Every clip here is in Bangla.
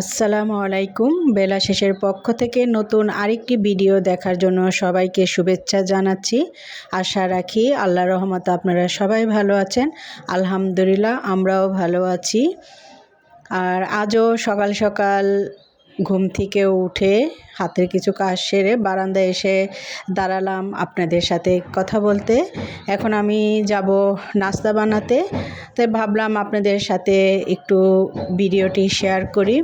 আসসালামু আলাইকুম। বেলা শেষের পক্ষ থেকে নতুন আরেকটি ভিডিও দেখার জন্য সবাইকে শুভেচ্ছা জানাচ্ছি। আশা রাখি আল্লাহ রহমত আপনারা সবাই ভালো আছেন। আলহামদুলিল্লাহ আমরাও ভালো আছি। আর আজও সকাল সকাল ঘুম থেকে উঠে হাতের কিছু কাজ সেরে বারান্দায় এসে দাঁড়ালাম আপনাদের সাথে কথা বলতে। এখন আমি যাব নাস্তা বানাতে। তাই ভাবলাম আপনাদের সাথে একটু ভিডিওটি শেয়ার করি।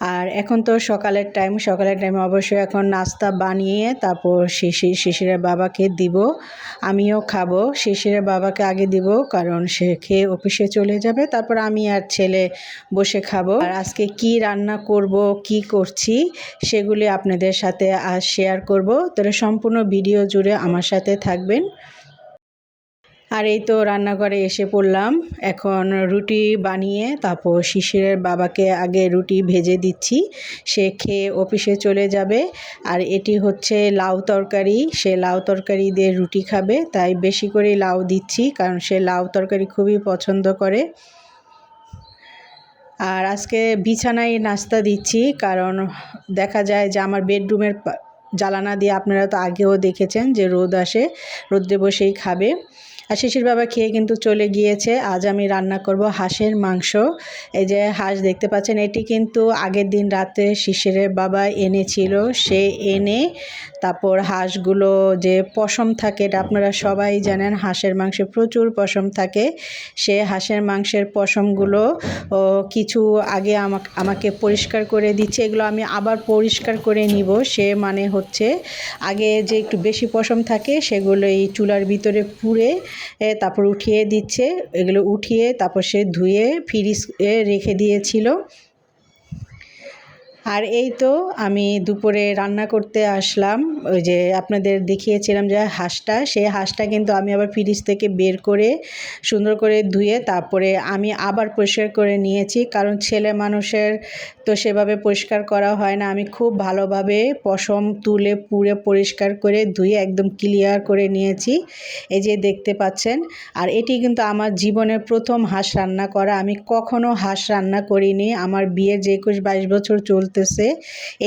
আর এখন তো সকালের টাইম সকালের টাইমে অবশ্যই এখন নাস্তা বানিয়ে তারপর শিশির, শিশিরের বাবাকে দিব, আমিও খাব, শিশিরের বাবাকে আগে দিব, কারণ সে খেয়ে অফিসে চলে যাবে, তারপর আমি আর ছেলে বসে খাব। আর আজকে কি রান্না করব, কি করছি, সেগুলি আপনাদের সাথে আজ শেয়ার করব, তাহলে সম্পূর্ণ ভিডিও জুড়ে আমার সাথে থাকবেন। আর এই তো রান্নাঘরে এসে পড়লাম। এখন রুটি বানিয়ে তারপর শিশিরের বাবাকে আগে রুটি ভেজে দিচ্ছি। সে খেয়ে অফিসে চলে যাবে। আর এটি হচ্ছে লাউ তরকারি। সে লাউ তরকারি দিয়ে রুটি খাবে। তাই বেশি করে লাউ দিচ্ছি কারণ সে লাউ তরকারি খুবই পছন্দ করে। আর আজকে বিছানায় নাস্তা দিচ্ছি কারণ দেখা যায় যে আমার বেডরুমের জ্বালানা দিয়ে আপনারা তো আগেও দেখেছেন যে রোদ আসে। রোদ্রে বসেই খাবে। আর শিশির বাবা খেয়ে কিন্তু চলে গিয়েছে। আজ আমি রান্না করব হাঁসের মাংস। এই যে হাঁস দেখতে পাচ্ছেন, এটি কিন্তু আগের দিন রাতে শিশিরের বাবা এনেছিল। সে এনে তারপর হাঁসগুলো যে পশম থাকে, এটা আপনারা সবাই জানেন, হাঁসের মাংসে প্রচুর পশম থাকে। সে হাঁসের মাংসের পশমগুলো কিছু আগে আমাকে আমাকে পরিষ্কার করে দিচ্ছে, এগুলো আমি আবার পরিষ্কার করে নিব। সে মানে হচ্ছে, আগে যে একটু বেশি পশম থাকে, সেগুলো এই চুলার ভিতরে পুড়ে তারপর উঠিয়ে দিচ্ছে। এগুলো উঠিয়ে তারপর সে ধুয়ে ফ্রিজে রেখে দিয়েছিল। আর এই তো আমি দুপুরে রান্না করতে আসলাম। ওই যে আপনাদের দেখিয়েছিলাম যে হাঁসটা, সেই হাঁসটা কিন্তু আমি আবার ফ্রিজ থেকে বের করে সুন্দর করে ধুয়ে তারপরে আমি আবার পরিষ্কার করে নিয়েছি। কারণ ছেলে মানুষের তো সেভাবে পরিষ্কার করা হয় না। আমি খুব ভালোভাবে পশম তুলে পুড়ে পরিষ্কার করে ধুয়ে একদম ক্লিয়ার করে নিয়েছি। এই যে দেখতে পাচ্ছেন। আর এটি কিন্তু আমার জীবনের প্রথম হাঁস রান্না করা। আমি কখনো হাঁস রান্না করিনি। আমার বিয়ের যে একুশ বাইশ বছর চলতেছে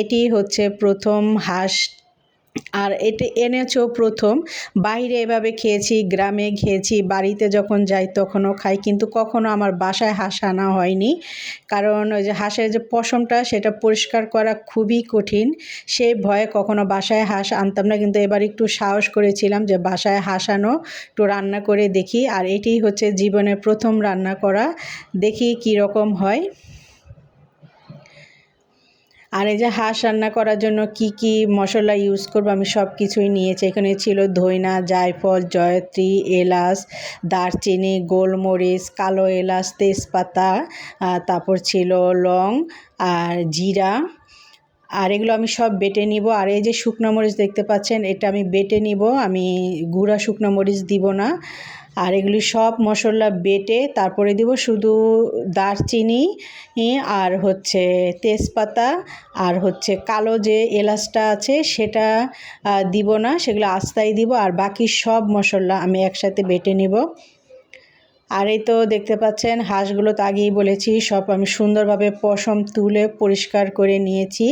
এটি হচ্ছে প্রথম হাঁস আর এটি এনেছো প্রথম। বাইরে এভাবে খেয়েছি, গ্রামে খেয়েছি, বাড়িতে যখন যাই তখনও খাই, কিন্তু কখনো আমার বাসায় হাঁস আনা হয়নি। কারণ ওই যে হাঁসের যে পশমটা, সেটা পরিষ্কার করা খুবই কঠিন। সেই ভয়ে কখনো বাসায় হাঁস আনতাম না, কিন্তু এবার একটু সাহস করেছিলাম যে বাসায় হাঁস আনো, একটু রান্না করে দেখি। আর এটি হচ্ছে জীবনের প্রথম রান্না করা। দেখি কী রকম হয়। আর এই যে হাঁস রান্না করার জন্য কি কি মশলা ইউজ করব আমি সব কিছুই নিয়েছি। এখানে ছিল ধইনা, জায়ফল, জয়ত্রী, এলাচ, দারচিনি, গোলমরিচ, কালো এলাচ, তেজপাতা তারপর ছিল লং আর জিরা। আর এগুলো আমি সব বেটে নিব। আর এই যে শুকনো মরিচ দেখতে পাচ্ছেন, এটা আমি বেটে নিব। আমি গুঁড়া শুকনো মরিচ দিব না। আর এগুলি সব মশলা বেটে তারপরে দিব শুধু দারচিনি আর হচ্ছে তেজপাতা, আর হচ্ছে কালো যে এলাচটা আছে সেটা দিব না, সেগুলো আস্তাই দিব, আর বাকি সব মশলা আমি একসাথে বেটে নিব। আর এই তো দেখতে পাচ্ছেন, হাঁসগুলো তো আগেই বলেছি, সব আমি সুন্দরভাবে পশম তুলে পরিষ্কার করে নিয়েছি।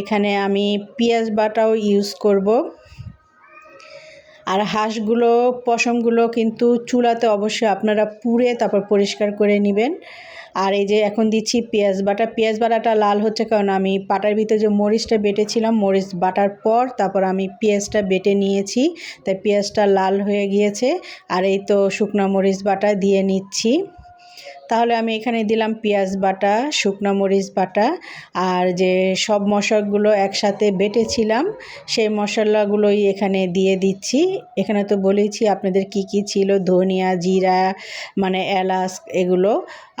এখানে আমি পেঁয়াজ বাটাও ইউজ করব। আর হাঁসগুলো, পশমগুলো কিন্তু চুলাতে অবশ্যই আপনারা পুড়ে তারপর পরিষ্কার করে নেবেন। আর এই যে এখন দিচ্ছি পেঁয়াজ বাটা। পেঁয়াজ বাটাটা লাল হচ্ছে কারণ আমি পাটার ভিতরে যে মরিচটা বেটেছিলাম, মরিচ বাটার পর তারপর আমি পেঁয়াজটা বেটে নিয়েছি। তাই পেঁয়াজটা লাল হয়ে গিয়েছে। আর এই তো শুকনো মরিচ বাটা দিয়ে নিচ্ছি। তাহলে আমি এখানে দিলাম পেঁয়াজ বাটা, শুকনো মরিচ বাটা আর যে সব মশলাগুলো একসাথে বেটেছিলাম, সেই মশলাগুলোই এখানে দিয়ে দিচ্ছি। এখানে তো বলেছি আপনাদের কি কি ছিল? ধনিয়া, জিরা মানে এলাচ এগুলো।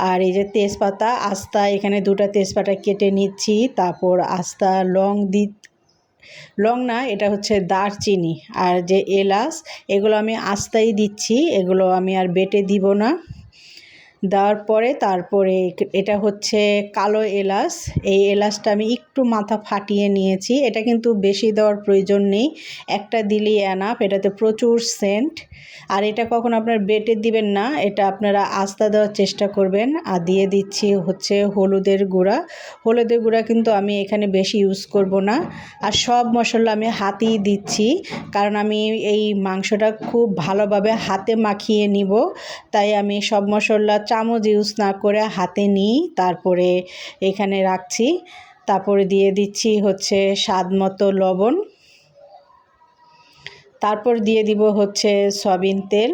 আর এই যে তেজপাতা, আস্তা, এখানে দুটো তেজপাতা কেটে নিচ্ছি। তারপর আস্তা, লং দি, লং না, এটা হচ্ছে দারচিনি। আর যে এলাচ, এগুলো আমি আস্তাই দিচ্ছি। এগুলো আমি আর বেটে দিব না। দেওয়ার পরে তারপরে এটা হচ্ছে কালো এলাচ। এই এলাচটা আমি একটু মাথা ফাটিয়ে নিয়েছি। এটা কিন্তু বেশি দেওয়ার প্রয়োজন নেই। একটা দিলেই অ্যানাফ এটাতে প্রচুর সেন্ট আর এটা কখন আপনার বেটে দিবেন না। এটা আপনারা আস্তা দেওয়ার চেষ্টা করবেন। আর দিয়ে দিচ্ছি হচ্ছে হলুদের গুঁড়া। হলুদের গুঁড়া কিন্তু আমি এখানে বেশি ইউজ করব না। আর সব মশলা আমি হাতেই দিচ্ছি। কারণ আমি এই মাংসটা খুব ভালোভাবে হাতে মাখিয়ে নিব। তাই আমি সব মশলা চামচ ইউজ না করে হাতে নিই, তারপরে এখানে রাখছি। তারপরে দিয়ে দিচ্ছি হচ্ছে স্বাদ মতো লবণ। তারপর দিয়ে দিব হচ্ছে সয়াবিন তেল।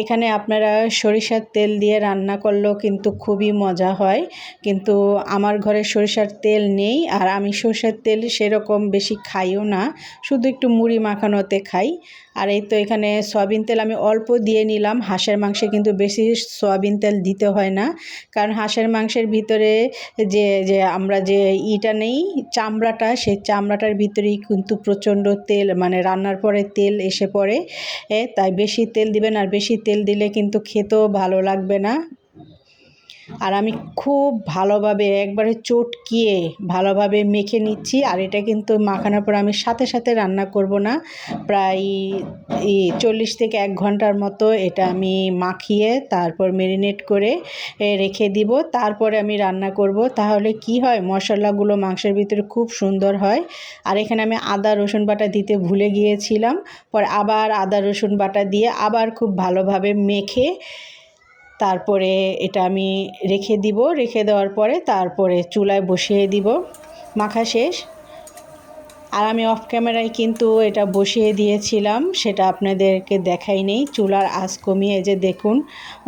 এখানে আপনারা সরিষার তেল দিয়ে রান্না করলেও কিন্তু খুবই মজা হয়। কিন্তু আমার ঘরে সরিষার তেল নেই আর আমি সরিষার তেল সেরকম বেশি খাইও না। শুধু একটু মুড়ি মাখানোতে খাই। আর এই তো এখানে সয়াবিন তেল আমি অল্প দিয়ে নিলাম। হাঁসের মাংসে কিন্তু বেশি সয়াবিন তেল দিতে হয় না। কারণ হাঁসের মাংসের ভিতরে যে যে আমরা যে ইটা নেই, চামড়াটা, সেই চামড়াটার ভিতরেই কিন্তু প্রচণ্ড তেল মানে রান্নার পরে তেল এসে পড়ে। তাই বেশি তেল দিবেন আর বেশি তেল দিলে কিন্তু খেতেও ভালো লাগবে না। আর আমি খুব ভালোভাবে একবারে চটকিয়ে ভালোভাবে মেখে নিচ্ছি। আর এটা কিন্তু মাখানোর পর আমি সাথে সাথে রান্না করব না। প্রায় এই চল্লিশ থেকে এক ঘণ্টার মতো এটা আমি মাখিয়ে তারপর মেরিনেট করে রেখে দিব। তারপরে আমি রান্না করব। তাহলে কি হয়? মশলাগুলো মাংসের ভিতরে খুব সুন্দর হয়। আর এখানে আমি আদা, রসুন বাটা দিতে ভুলে গিয়েছিলাম। পরে আবার আদা, রসুন বাটা দিয়ে আবার খুব ভালোভাবে মেখে তারপরে এটা আমি রেখে দিব, রেখে দেওয়ার পরে তারপরে চুলায় বসিয়ে দিব, মাখা শেষ। আর আমি অফ ক্যামেরায় কিন্তু এটা বসিয়ে দিয়েছিলাম, সেটা আপনাদেরকে দেখাই নেই। চুলার আঁচ কমিয়ে যে দেখুন,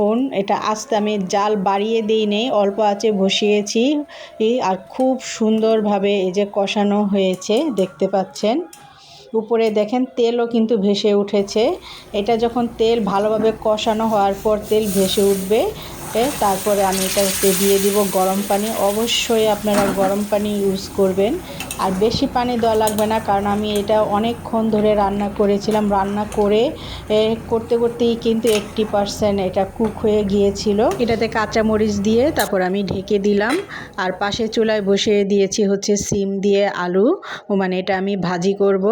ওন, এটা আস্তে আমি জাল বাড়িয়ে দিই নেই, অল্প আঁচে বসিয়েছি। আর খুব সুন্দরভাবে এই যে কষানো হয়েছে, দেখতে পাচ্ছেন? উপরে দেখেন তেলও কিন্তু ভেসে উঠেছে। এটা যখন তেল ভালোভাবে কষানো হওয়ার পর তেল ভেসে উঠবে তারপরে আমি এটাতে দিয়ে দিব গরম পানি। অবশ্যই আপনারা গরম পানি ইউজ করবেন। আর বেশি পানি দেওয়া লাগবে না, কারণ আমি এটা অনেকক্ষণ ধরে রান্না করেছিলাম। রান্না করে করতে করতেই কিন্তু এইট্টি পারসেন্ট এটা কুক হয়ে গিয়েছিল। এটাতে কাঁচা মরিচ দিয়ে তারপর আমি ঢেকে দিলাম। আর পাশে চুলায় বসিয়ে দিয়েছি হচ্ছে সিম দিয়ে আলু। মানে এটা আমি ভাজি করব।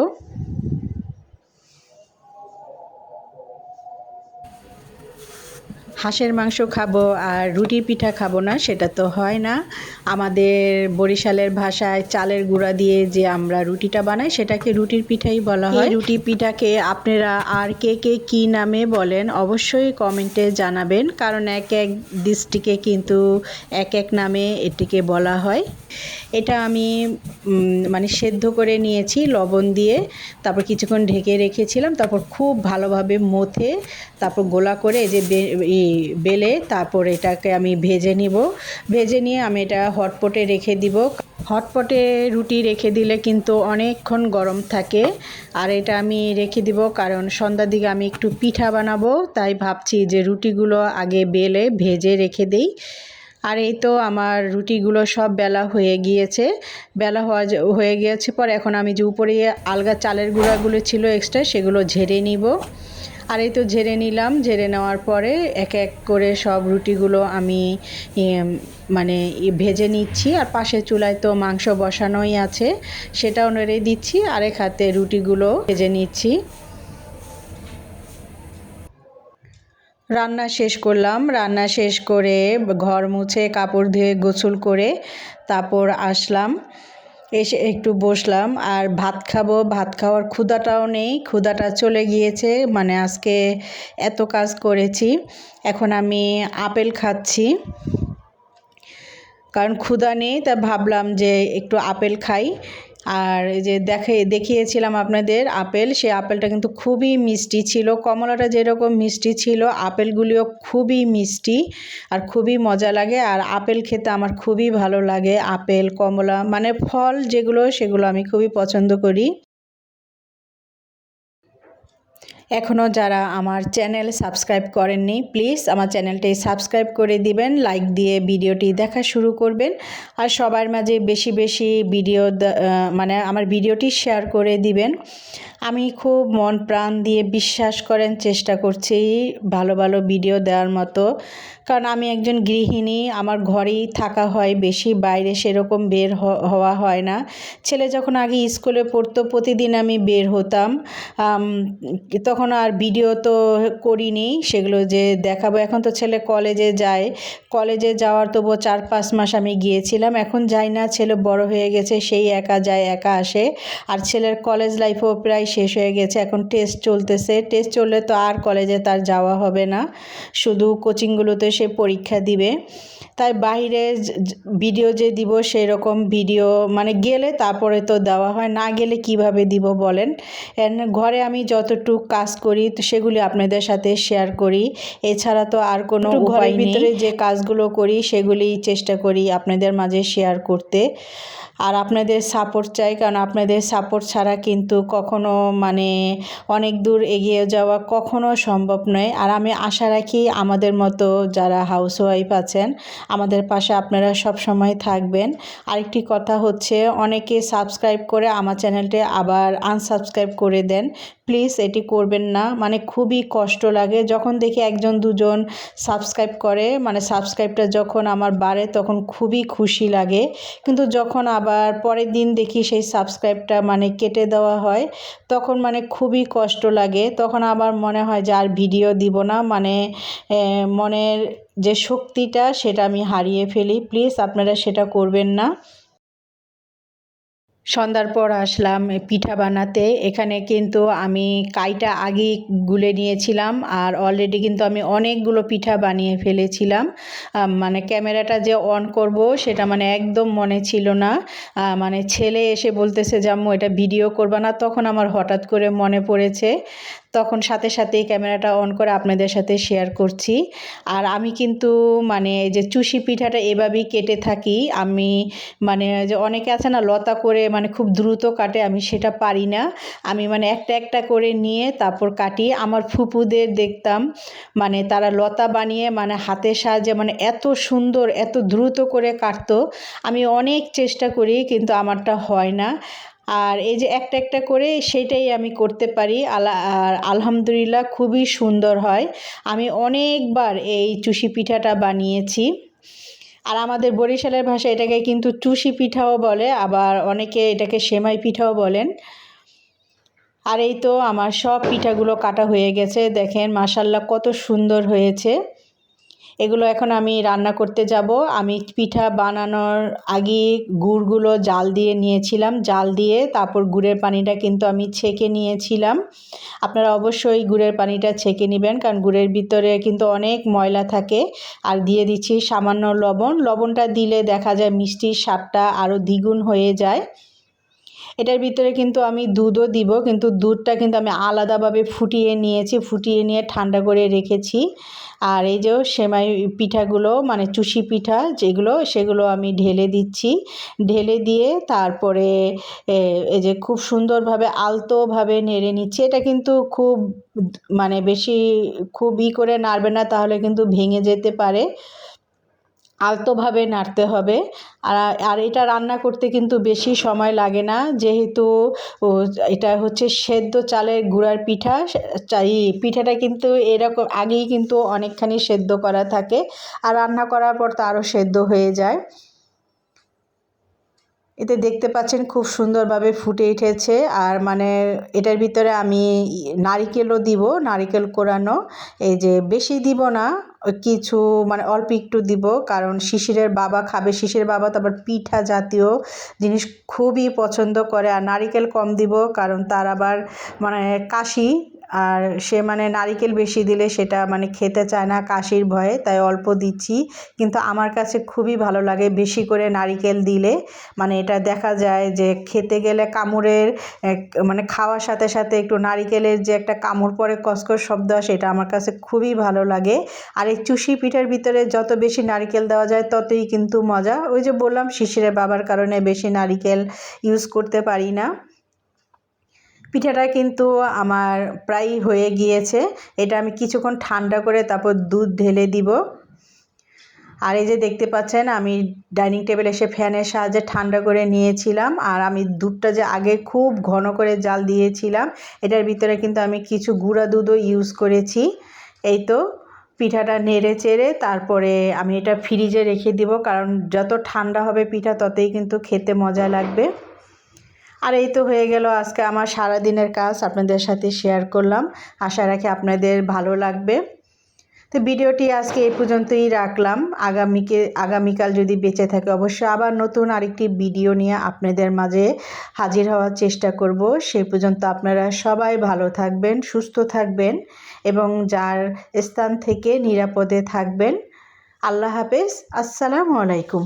হাঁসের মাংস খাব আর রুটি পিঠা খাব না সেটা তো হয় না। আমাদের বরিশালের ভাষায় চালের গুঁড়া দিয়ে যে আমরা রুটিটা বানাই সেটাকে রুটির পিঠাই বলা হয়। রুটি পিঠাকে আপনারা আর কে কে কী নামে বলেন অবশ্যই কমেন্টে জানাবেন কারণ এক এক ডিস্ট্রিক্টে কিন্তু এক এক নামে এটিকে বলা হয়। এটা আমি মানে সেদ্ধ করে নিয়েছি লবণ দিয়ে তারপর কিছুক্ষণ ঢেকে রেখেছিলাম তারপর খুব ভালোভাবে মথে তারপর গোলা করে যে বেলে তারপর এটাকে আমি ভেজে নিব। ভেজে নিয়ে আমি এটা হটপটে রেখে দিব। হটপটে রুটি রেখে দিলে কিন্তু অনেকক্ষণ গরম থাকে। আর এটা আমি রেখে দিব কারণ সন্ধ্যার দিকে আমি একটু পিঠা বানাবো, তাই ভাবছি যে রুটিগুলো আগে বেলে ভেজে রেখে দিই। আর এই তো আমার রুটিগুলো সব বেলা হয়ে গিয়েছে। বেলা হওয়া হয়ে গিয়েছে পর এখন আমি যে উপরে আলগা চালের গুঁড়াগুলো ছিল এক্সট্রা সেগুলো ঝেড়ে নিব। আর এই তো ঝেড়ে নিলাম। ঝেড়ে নেওয়ার পরে এক এক করে সব রুটিগুলো আমি মানে ভেজে নিচ্ছি। আর পাশে চুলায় তো মাংস বসানোই আছে, সেটাও নেড়ে দিচ্ছি। আরেক হাতে রুটিগুলো ভেজে নিচ্ছি। রান্না শেষ করলাম। রান্না শেষ করে ঘর মুছে, কাপড় ধুয়ে গোসল করে তারপর আসলাম। এসে একটু বসলাম আর ভাত খাব। ভাত খাওয়ার ক্ষুদাটাও নেই ক্ষুদাটা চলে গিয়েছে। মানে আজকে এত কাজ করেছি। এখন আমি আপেল খাচ্ছি। কারণ ক্ষুধা নেই, তা ভাবলাম যে একটু আপেল খাই। আর এই যে দেখে, দেখিয়েছিলাম আপনাদের আপেল সে আপেলটা কিন্তু খুবই মিষ্টি ছিল। কমলাটা যেরকম মিষ্টি ছিল, আপেলগুলিও খুবই মিষ্টি আর খুবই মজা লাগে। আর আপেল খেতে আমার খুবই ভালো লাগে। আপেল, কমলা মানে ফল যেগুলো, সেগুলো আমি খুবই পছন্দ করি। এখনও যারা আমার চ্যানেল সাবস্ক্রাইব করেননি, প্লিজ আমার চ্যানেলটি সাবস্ক্রাইব করে দিবেন, লাইক দিয়ে ভিডিওটি দেখা শুরু করবেন। আর সবার মাঝে বেশি বেশি ভিডিও মানে আমার ভিডিওটি শেয়ার করে দিবেন। আমি খুব মন প্রাণ দিয়ে বিশ্বাস করেন, চেষ্টা করছি ভালো ভালো ভিডিও দেওয়ার মতো। কারণ আমি একজন গৃহিণী, আমার ঘরেই থাকা হয় বেশি, বাইরে সেরকম বের হওয়া হয় না। ছেলে যখন আগে স্কুলে পড়তো, প্রতিদিন আমি বের হতাম। তখন আর ভিডিও তো করিনি, সেগুলো যে দেখাবো। এখন তো ছেলে কলেজে যায়। কলেজে যাওয়ার তবুও চার পাঁচ মাস আমি গিয়েছিলাম। এখন যাই না, ছেলে বড় হয়ে গেছে, সেই একা যায়, একা আসে। আর ছেলের কলেজ লাইফও প্রায় শেষ হয়ে গেছে। এখন টেস্ট চলতেছে। টেস্ট চললে তো আর কলেজে তার যাওয়া হবে না। শুধু কোচিংগুলোতে সে পরীক্ষা দিবে। তাই বাইরে ভিডিও যে দিব সেই রকম ভিডিও মানে গেলে তারপরে তো দেওয়া হয় না গেলে কীভাবে দিব বলেন। ঘরে আমি যতটুকু কাজ করি তো সেগুলি আপনাদের সাথে শেয়ার করি। এছাড়া তো আর কোনো ঘরের ভিতরে যে কাজগুলো করি সেগুলি চেষ্টা করি আপনাদের মাঝে শেয়ার করতে। আর আপনাদের সাপোর্ট চাই কারণ আপনাদের সাপোর্ট ছাড়া কিন্তু কখনো মানে অনেক দূর এগিয়ে যাওয়া কখনো সম্ভব নয়। আর আমি আশা রাখি আমাদের মতো যারা হাউসওয়াইফ আছেন, আমাদের পাশে আপনারা সব সময় থাকবেন। আরেকটি কথা হচ্ছে, অনেকে সাবস্ক্রাইব করে আমার চ্যানেলটি আবার আনসাবস্ক্রাইব করে দেন। প্লিজ এটি করবেন না। মানে খুবই কষ্ট লাগে। যখন দেখি একজন, দুজন সাবস্ক্রাইব করে মানে সাবস্ক্রাইবটা যখন আমার বাড়ে তখন খুবই খুশি লাগে। কিন্তু যখন আবার পরের দিন দেখি সেই সাবস্ক্রাইবটা মানে কেটে দেওয়া হয়, তখন মানে খুবই কষ্ট লাগে। তখন আবার মনে হয় যে আর ভিডিও দিব না। মানে মনের যে শক্তিটা সেটা আমি হারিয়ে ফেলি। প্লিজ আপনারা সেটা করবেন না। সন্ধ্যার পর আসলাম পিঠা বানাতে। এখানে কিন্তু আমি কাইটা আগে গুলে নিয়েছিলাম আর অলরেডি কিন্তু আমি অনেকগুলো পিঠা বানিয়ে ফেলেছিলাম। মানে ক্যামেরাটা যে অন করব সেটা মানে একদম মনে ছিল না। মানে ছেলে এসে বলতেছে যে আম্মু এটা ভিডিও করবা না। তখন আমার হঠাৎ করে মনে পড়েছে। তখন সাথে সাথে ক্যামেরাটা অন করে আপনাদের সাথে শেয়ার করছি। আর আমি কিন্তু মানে যে চুষি পিঠাটা এভাবেই কেটে থাকি, আমি মানে যে অনেকে আছে না, লতা করে মানে খুব দ্রুত কাটে, আমি সেটা পারি না। আমি মানে একটা একটা করে নিয়ে তারপর কাটি। আমার ফুপুদের দেখতাম মানে তারা লতা বানিয়ে মানে হাতের সাহায্যে মানে এত সুন্দর, এত দ্রুত করে কাটতো। আমি অনেক চেষ্টা করি, কিন্তু আমারটা হয় না। আর এই যে একটা একটা করে সেটাই আমি করতে পারি। আলা, আর আলহামদুলিল্লাহ খুবই সুন্দর হয়। আমি অনেকবার এই চুষি পিঠাটা বানিয়েছি। আর আমাদের বরিশালের ভাষায় এটাকে কিন্তু চুষি পিঠাও বলে, আবার অনেকে এটাকে সেমাই পিঠাও বলেন। আর এই তো আমার সব পিঠাগুলো কাটা হয়ে গেছে। দেখেন মাসাল্লাহ কত সুন্দর হয়েছে। এগুলো এখন আমি রান্না করতে যাব। আমি পিঠা বানানোর আগে গুড়গুলো জাল দিয়ে নিয়েছিলাম। জাল দিয়ে তারপর গুড়ের পানিটা কিন্তু আমি ছেঁকে নিয়েছিলাম। আপনারা অবশ্যই গুড়ের পানিটা ছেঁকে নেবেন কারণ গুড়ের ভিতরে কিন্তু অনেক ময়লা থাকে। আর দিয়ে দিচ্ছি সামান্য লবণ। লবণটা দিলে দেখা যায় মিষ্টির স্বাদটা আরও দ্বিগুণ হয়ে যায়। এটার ভিতরে কিন্তু আমি দুধও দিব, কিন্তু দুধটা কিন্তু আমি আলাদাভাবে ফুটিয়ে নিয়েছি, ফুটিয়ে নিয়ে ঠান্ডা করে রেখেছি। আর এই যে সেমাই পিঠাগুলো মানে চুষি পিঠা যেগুলো, সেগুলো আমি ঢেলে দিচ্ছি। ঢেলে দিয়ে তারপরে এই যে খুব সুন্দরভাবে আলতোভাবে নেড়ে নিচ্ছি। এটা কিন্তু খুব মানে বেশি খুব ই করে নাড়বে না, তাহলে কিন্তু ভেঙে যেতে পারে। আলতোভাবে নাড়তে হবে। আর আর এটা রান্না করতে কিন্তু বেশি সময় লাগে না। যেহেতু এটা হচ্ছে সেদ্ধ চালের গুঁড়ার পিঠা। চাই, পিঠাটা কিন্তু এরকম, আগেই কিন্তু অনেকখানি সেদ্ধ করা থাকে। আর রান্না করার পর তো আরও সেদ্ধ হয়ে যায়। এতে দেখতে পাচ্ছেন খুব সুন্দরভাবে ফুটে উঠেছে। আর মানে এটার ভিতরে আমি নারিকেলও দিব, নারিকেল কোরানো। এই যে বেশি দিব না, কিছু মানে অল্প একটু দিব, কারণ শিশিরের বাবা খাবে শিশির বাবা তো আবার পিঠা জাতীয় জিনিস খুবই পছন্দ করে। আর নারিকেল কম দিব, কারণ তার আবার মানে কাশি আর সে মানে নারিকেল বেশি দিলে সেটা মানে খেতে চায় না, কাশির ভয়ে, তাই অল্প দিচ্ছি। কিন্তু আমার কাছে খুবই ভালো লাগে বেশি করে নারিকেল দিলে। মানে এটা দেখা যায় যে খেতে গেলে কামড়ের মানে খাওয়ার সাথে সাথে একটু নারিকেলের যে একটা কামড় পরে কসকস শব্দ আসে, এটা আমার কাছে খুবই ভালো লাগে। আর এই চুষি পিঠার ভিতরে যত বেশি নারিকেল দেওয়া যায়, ততই কিন্তু মজা। ওই যে বললাম শিশিরে বাবার কারণে বেশি নারিকেল ইউজ করতে পারি না। পিঠাটা কিন্তু আমার প্রায় হয়ে গিয়েছে। এটা আমি কিছুক্ষণ ঠান্ডা করে তারপর দুধ ঢেলে দিব। আর এই যে দেখতে পাচ্ছেন, আমি ডাইনিং টেবিল এসে ফ্যানের সাহায্যে ঠান্ডা করে নিয়েছিলাম। আর আমি দুধটা যে আগে খুব ঘন করে জাল দিয়েছিলাম, এটার ভিতরে কিন্তু আমি কিছু গুঁড়া দুধও ইউজ করেছি। এই তো পিঠাটা নেড়ে চেড়ে তারপরে আমি এটা ফ্রিজে রেখে দিব, কারণ যত ঠান্ডা হবে পিঠা ততই কিন্তু খেতে মজা লাগবে। আর এই তো হয়ে গেল আজকে আমার সারা দিনের কাজ আপনাদের সাথে শেয়ার করলাম। আশা রাখি আপনাদের ভালো লাগবে। তো ভিডিওটি আজকে এই পর্যন্তই রাখলাম। আগামীকে, আগামীকাল যদি বেঁচে থাকে অবশ্যই আবার নতুন আরেকটি ভিডিও নিয়ে আপনাদের মাঝে হাজির হওয়ার চেষ্টা করব। সেই পর্যন্ত আপনারা সবাই ভালো থাকবেন, সুস্থ থাকবেন এবং যার স্থান থেকে নিরাপদে থাকবেন। আল্লাহ হাফেজ। আসসালামু আলাইকুম।